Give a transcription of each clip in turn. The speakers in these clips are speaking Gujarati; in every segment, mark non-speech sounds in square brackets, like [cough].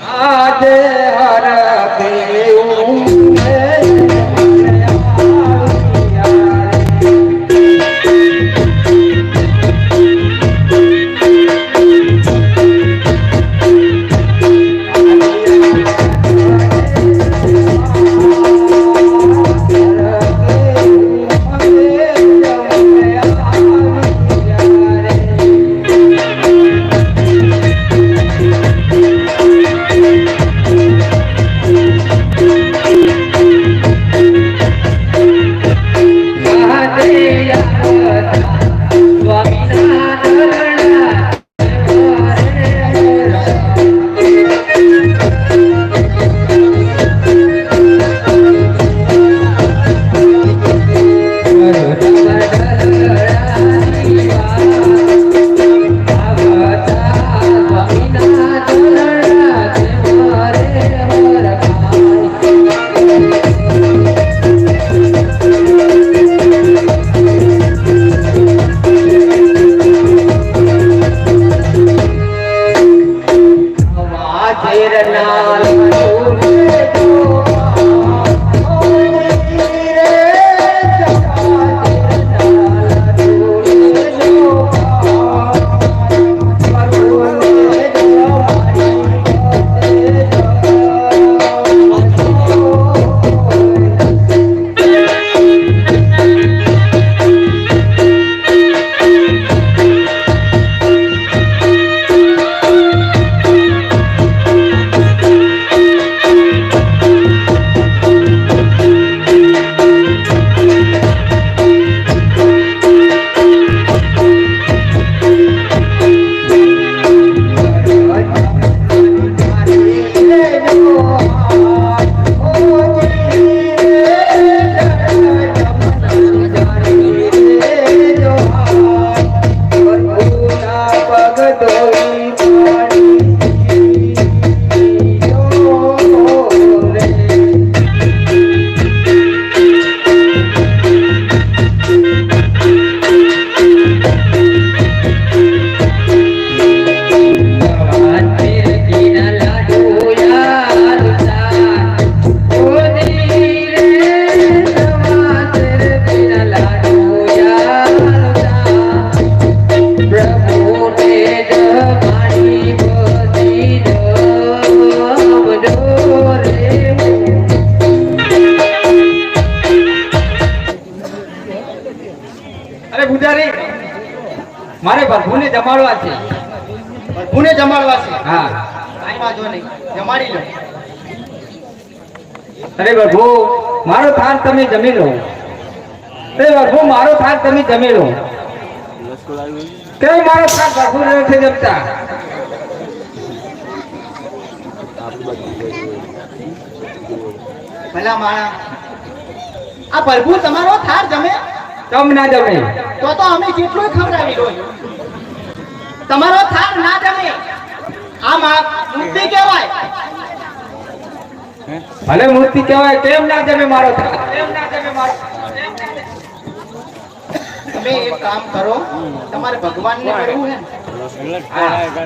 આજે હર અરે જમાડવા છે. પુણે જમાડવા છે. હા. આઈમાં જો નહીં. જમાડી લો. અરે પ્રભુ મારો થાન તમે જમી લો. અરે પ્રભુ મારો થાન તમે જમી લો. કેમ મારો થાન પ્રભુ નથી જમતા? ભલા માણા. આ પ્રભુ તમારો થાર જમે? તમ ના જમે. તો તો અમે કેટલું ખવડાવી લો તમારો થાર ના જમે. આમાં મૂર્તિ કહેવાય. ભલે મૂર્તિ કહેવાય કેમ ના જમે મારો થાર કેમ ના જમે મારો તમે એક કામ કરો તમારે ભગવાનને કરવું હે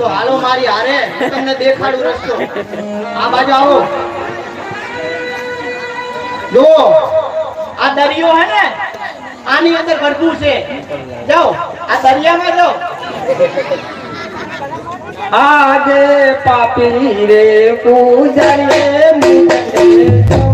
તો હાલો મારી હારે તમને દેખાડું રસ્તો. આ બાજુ આવો. જો આ દરિયો હે ને આની અંદર ગરબું છે. જાઓ. આ દરિયામાં જાઓ આજે પાપી રે પૂજરે મુજે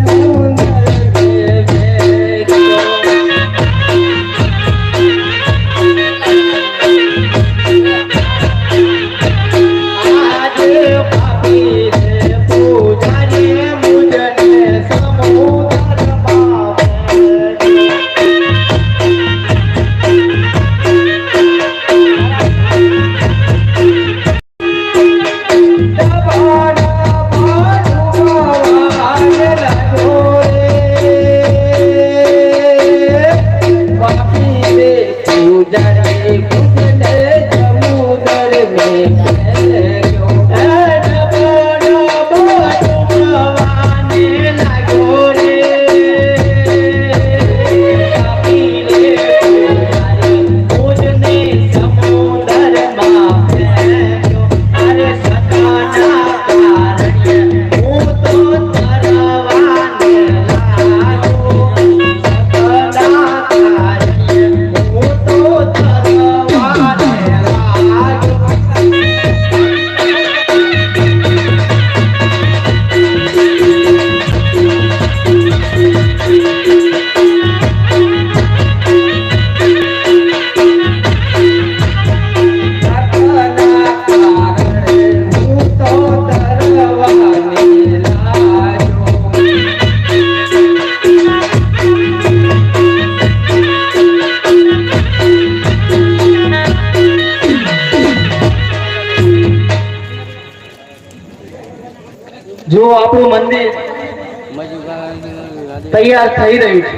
জানে તૈયાર થઈ રહ્યું છે.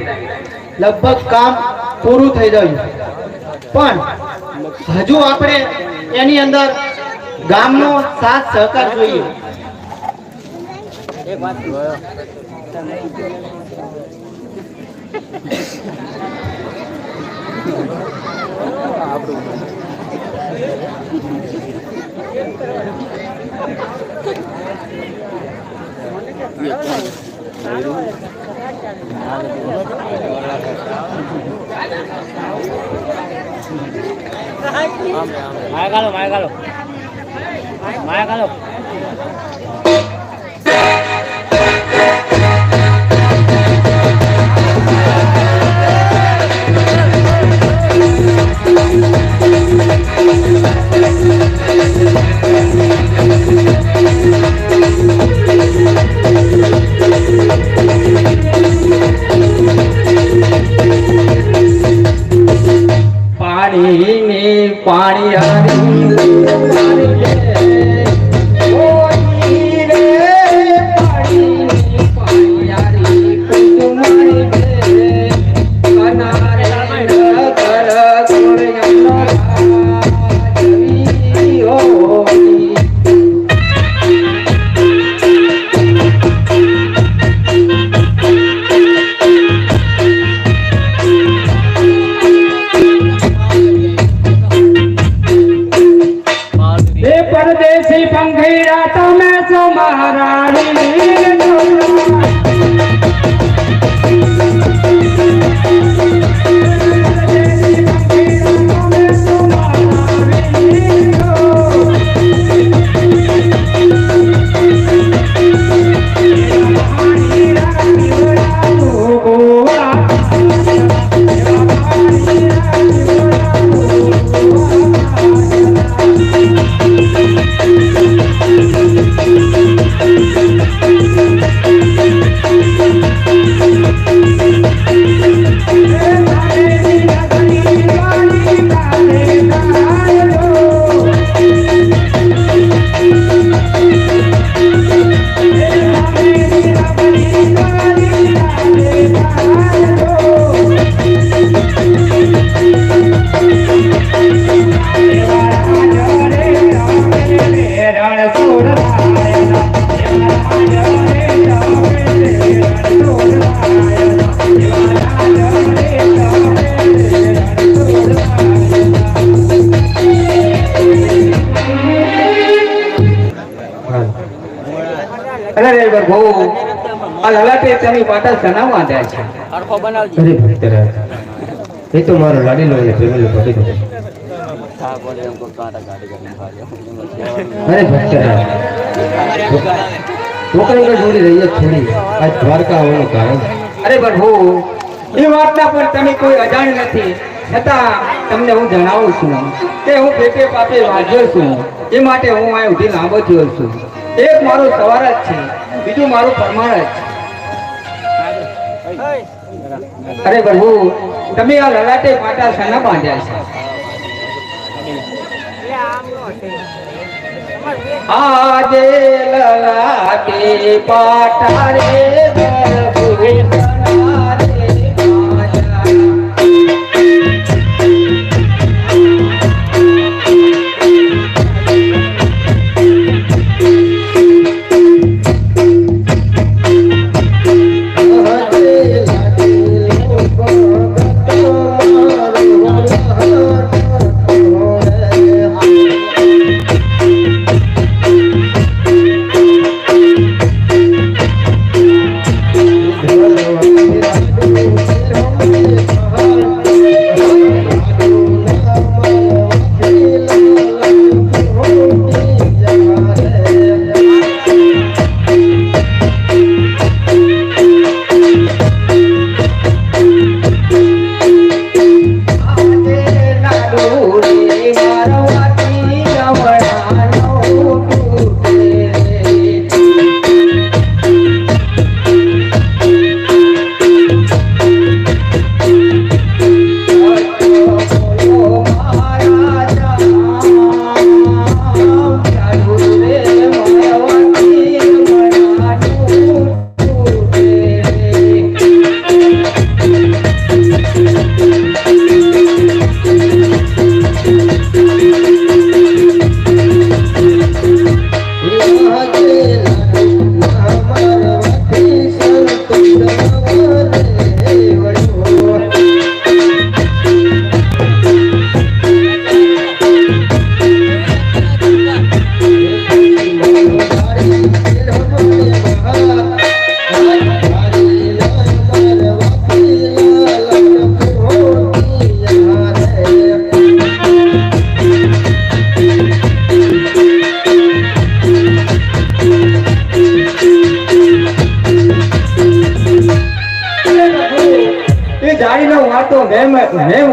લગભગ કામ પૂરું થઈ રહ્યું પણ હજુ આપણે એની અંદર ગામનો સાથ સહકાર જોઈએ. [laughs] માયા કાલો માયા કાલો માયા કાલો અરે રે બહુ. આ લલાટે તમે પાટા સના વાંધ્યા છે. હરખો બનાવજો. અરે ભક્તરાજ એ તો મારો લાડીલો અને પ્રેમેલો હતો જોડી રહી આ દ્વારકા આવવાનું કારણ. અરે પ્રભુ એ વાતના પર તમે કોઈ અજાણ નથી. છતાં તમને હું જણાવું છું કે હું પેટે પાપે વાજ્યો છું. એ માટે હું આ ઉઠી લાંબો થયો છું. એક મારો સવાર જ છે, બીજું મારું પ્રમાણ જ છે. અરે પ્રભુ તમે આ લલાટે પાટા શાના બાંધ્યા છે. આજે લલાટે પાટા રે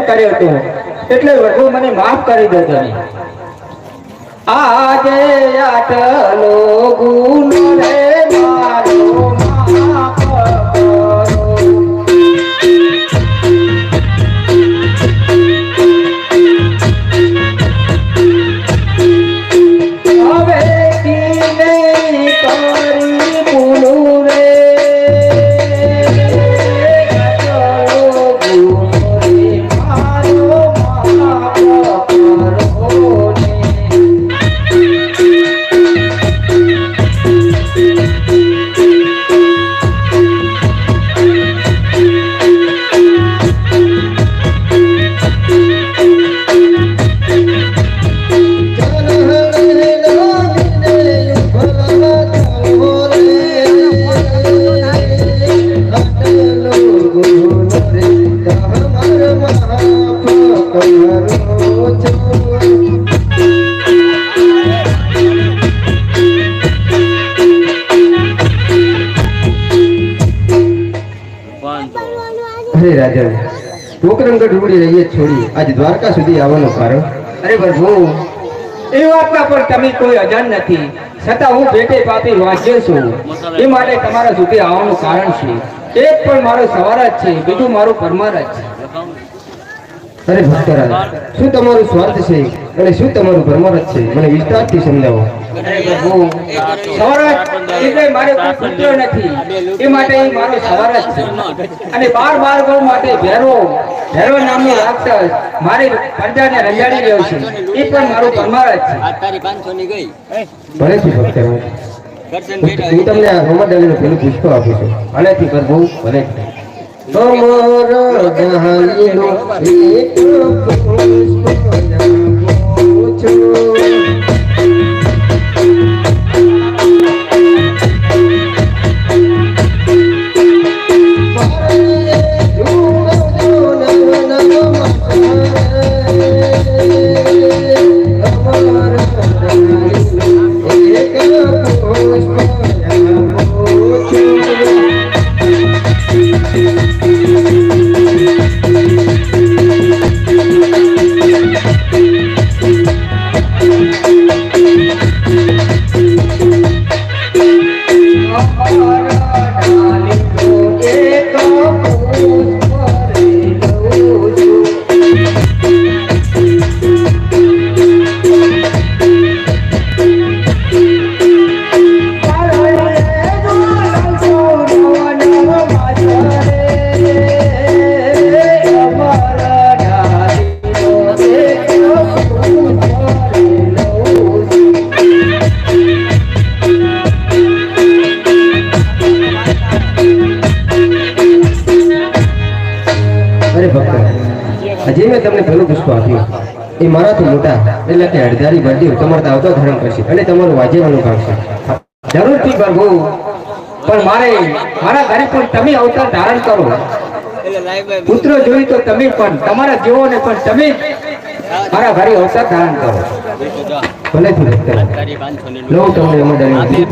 કર્યો હતો એટલે વધુ મને માફ કરી દેજો. આજે આટલો ગુનો રે મારો. અરે રાજન પોકરણગઢ રૂડી રહીએ છોડી આજ દ્વારકા સુધી આવવાનો કારણ અરે પ્રભુ, એ વાતના પણ તમે કોઈ અજાણ નથી. છતાં હું ભેટે પાપી વાંચ્યો છું. એ માટે તમારા સુધી આવવાનું કારણ છે. એક પણ મારો સવાર જ છે, બીજું મારું પરમાર જ છે. અરે ભક્તરાજ શું તમારું સ્વાર્થ છે? અને શું તમારું પરમારથ છે? મને વિસ્તારથી સમજાવો. મારે પ્રજાને રંજાડી છે. એ પણ મારું પરમાર જ છે. ભલેથી હું તમને રમત હોમડાલીનું પેલું પુષ્પ આપું છું. ભલેથી પ્રભુ ભલેથી. તમારા ડાલીનો એક પુષ્પ ભક્ત હજી મેં તમને પેલું પુષ્પ આપ્યું. એ મારાથી મોટા એટલે કે અડધારી બરડી તમારે આવતો ધર્મ કરશે અને તમારું વાજેવાનું ભાગશે જરૂરથી પ્રભુ પણ મારે મારા ઘરે પણ તમે અવતાર ધારણ કરો. પુત્ર જોઈ તો તમે પણ તમારા જેવોને પણ તમે મારા ઘરે અવતાર ધારણ કરો. ભલે. થી લો ની તમને હોમડાલીનું આથી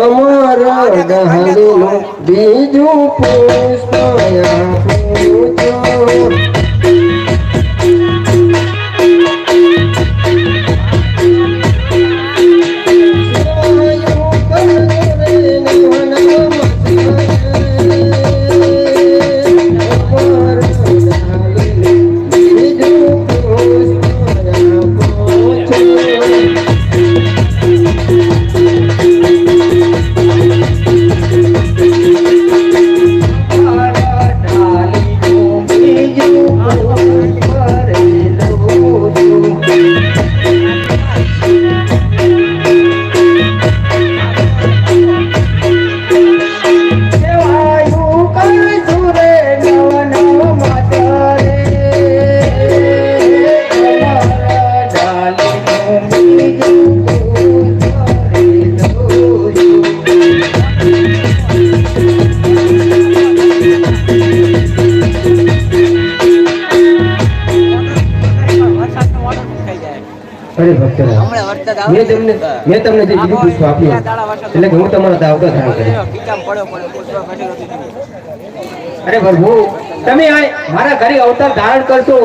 અમારા ડાલીનું બીજું પુષ્પ આપું છું. અરે ભક્ત મેં તમને મેં તમને જે બીજું પૂછવા આપ્યું એટલે કે હું તમારા દાવતા ધારણ કરીશ અરે પ્રભુ તમે મારા ઘરે અવતાર ધારણ કરશો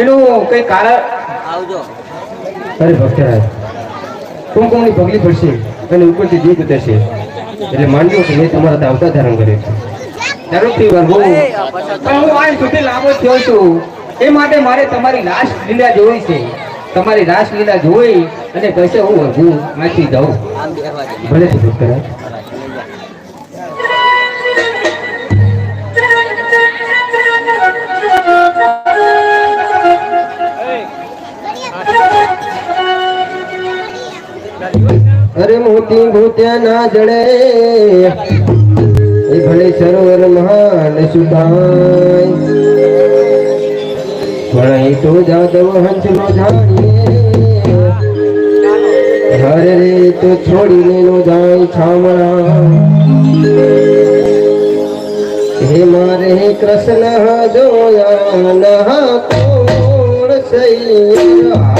એનું કઈ કારણ આવજો. અરે ભક્તરાજ કુમકુમની પગલી પડશે અને ઉપરથી દીપ ઉતરશે. એટલે માનજો કે મેં તમારા દાવતા ધારણ કર્યો છે. જરૂરથી હું આ સુધી લાંબો થયો છું. એ માટે મારે તમારી લાશ લીલા જોઈ છે. તમારી રાસલીલા જોઈ અને પછી હું વરવું માથી જાઉં. ભલે અરે મોતી ભૂત્યા ના જડે એ ભલે સરોવર મહાન સુધાય પણ તો જાદવ હંસ નો જાણીએ. હરે રે તો છોડીને નો જાય છામણા. હે મારે કૃષ્ણ જોયા નહા કોણ સૈયા